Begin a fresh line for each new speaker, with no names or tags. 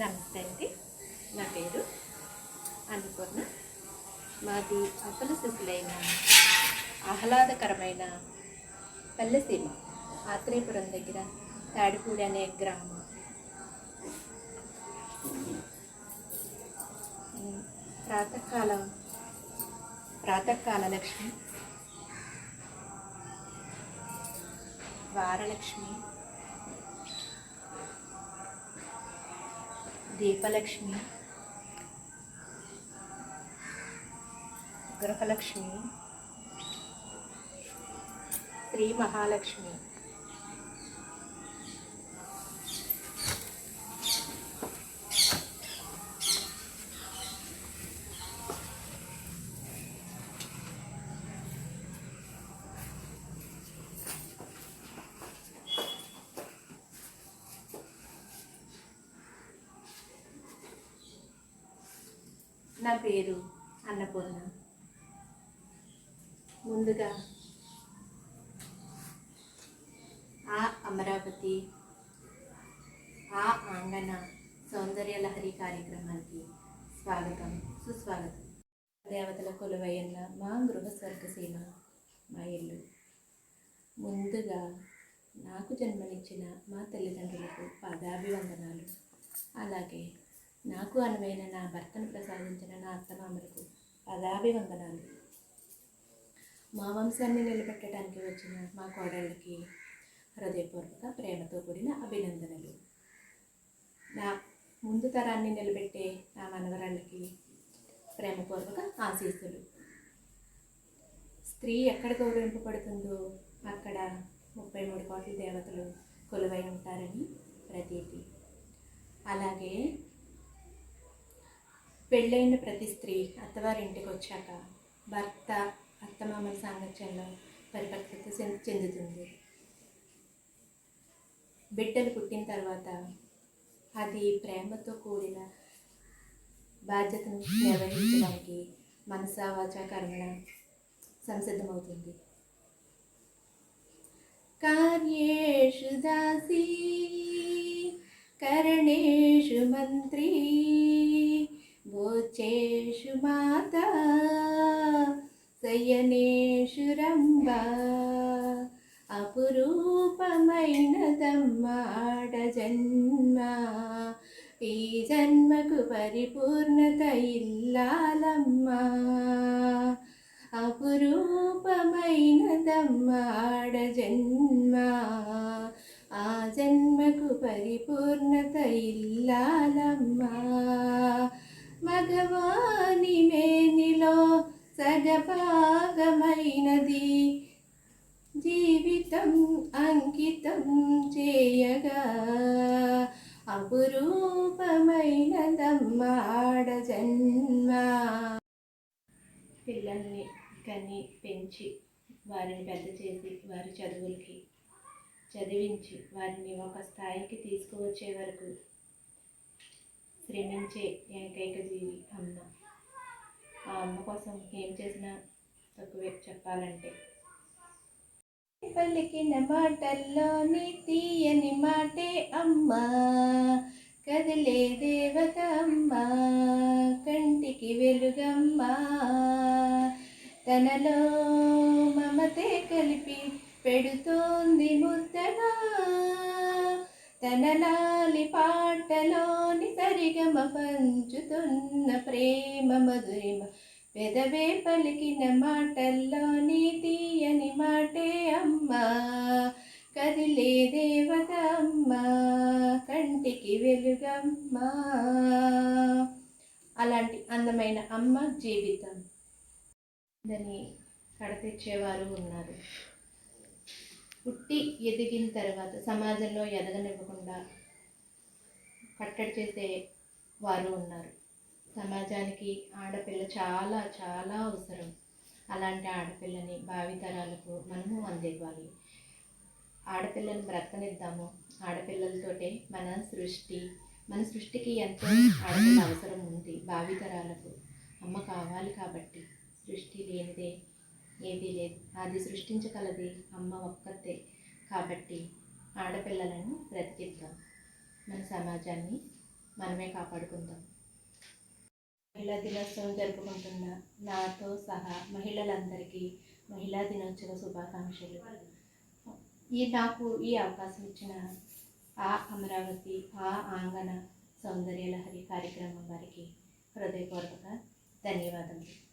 నమస్తే అండి నా పేరు అన్నపూర్ణ. మాది అసలు శిశులైన ఆహ్లాదకరమైన పల్లెసీమ ఆత్రేయపురం దగ్గర తాడిపూడి అనే గ్రామం. ప్రాతకాల ప్రాతకాలం ప్రాతకాల లక్ష్మి వారలక్ష్మి దీపలక్ష్మి. గృహలక్ష్మి శ్రీ మహాలక్ష్మి. నా పేరు అన్నపూర్ణ. ముందుగా ఆ అమరావతి ఆ ఆంగన సౌందర్య లహరి కార్యక్రమానికి స్వాగతం సుస్వాగతం. దేవతల కొలువయ్యన్న మా గృహ స్వర్గసీమ మా ఇల్లు. ముందుగా నాకు జన్మనిచ్చిన మా తల్లిదండ్రులకు పాదాభివందనాలు. అలాగే నాకు అనువైన నా భర్తను ప్రసాదించిన నా అత్తమామలకు పదాభివందనాలు. మా వంశాన్ని నిలబెట్టడానికి వచ్చిన మా కోడళ్ళకి హృదయపూర్వక ప్రేమతో కూడిన అభినందనలు. నా ముందు తరాన్ని నిలబెట్టే నా మనవరాళ్ళకి ప్రేమపూర్వక ఆశీస్సులు. స్త్రీ ఎక్కడ గౌరవింపబడుతుందో అక్కడ ముప్పై మూడు కోట్ల దేవతలు కొలువై ఉంటారని ప్రతీతి. అలాగే పెళ్ళైన ప్రతి స్త్రీ అత్తవారింటికి వచ్చాక భర్త అత్తమామల సాంగత్యంలో పరిపక్వత చెందుతుంది. బిడ్డలు పుట్టిన తర్వాత అది ప్రేమతో కూడిన బాధ్యతను నిర్వహించడానికి మనసా వాచ కర్మణ సంసిద్ధమవుతుంది. కార్యేషు దాసీ కరణేషు మంత్రీ భోచేషు మాత శయనేషు రంభ అపురూపమైనదమ్మాడ జన్మ ఈ జన్మకు పరిపూర్ణత ఇల్లాలమ్మ. ఇల్లాలమ్మా అపురూపమైనదమ్మాడ జన్మ ఆ జన్మకు పరిపూర్ణత ఇల్లాలమ్మా. భగవాని మేనిలో సజభాగమైనది జీవితం అంకితం చేయగా అపురూపమైనదమ్మాడ జన్మ. పిల్లల్ని కని పెంచి వారిని పెద్ద చేసి వారి చదువులకి చదివించి వారిని ఒక స్థాయికి తీసుకువచ్చే వరకు శ్రమించే ఏకైక జీవి అమ్మ? ఆ అమ్మ కోసం ఏం చేసినా తక్కువే చెప్పాలంటే. పలికిన మాటల్లోని తీయని మాటే అమ్మ. కదిలే దేవత అమ్మ. కంటికి వెలుగమ్మ. తనలో మమతే కలిపి పెడుతోంది ముద్దగా తన లాలి పాటలోని సరిగమ పంచుతున్న ప్రేమ మధురిమ. పెదవే పలికిన మాటల్లోని తీయని మాటే అమ్మా. కదిలే దేవత అమ్మా కంటికి వెలుగమ్మ. అలాంటి అందమైన అమ్మ జీవితం. దాన్ని కడతెచ్చేవారు ఉన్నారు. పుట్టి ఎదిగిన తర్వాత సమాజంలో ఎదగనివ్వకుండా కట్టడి చేసే వారు ఉన్నారు. సమాజానికి ఆడపిల్ల చాలా చాలా అవసరం. అలాంటి ఆడపిల్లని భావితరాలకు మనము అందివ్వాలి. ఆడపిల్లని బ్రతకనిద్దాము. ఆడపిల్లలతోటే మన సృష్టి మన సృష్టికి ఎంతో ఆడపిల్ల అవసరం ఉంది. భావితరాలకు అమ్మ కావాలి కాబట్టి సృష్టి లేనిదే ఏదీ లేదు. అది సృష్టించగలది అమ్మ ఒక్కతే కాబట్టి ఆడపిల్లలను బ్రతికిద్దాం. మన సమాజాన్ని మనమే కాపాడుకుందాం. మహిళా దినోత్సవం జరుపుకుంటున్న నాతో సహా మహిళలందరికీ మహిళా దినోత్సవ శుభాకాంక్షలు. ఈ నాకు ఈ అవకాశం ఇచ్చిన ఆ అమరావతి ఆ ఆంగన సౌందర్యలహరి కార్యక్రమం వారికి హృదయపూర్వక ధన్యవాదములు.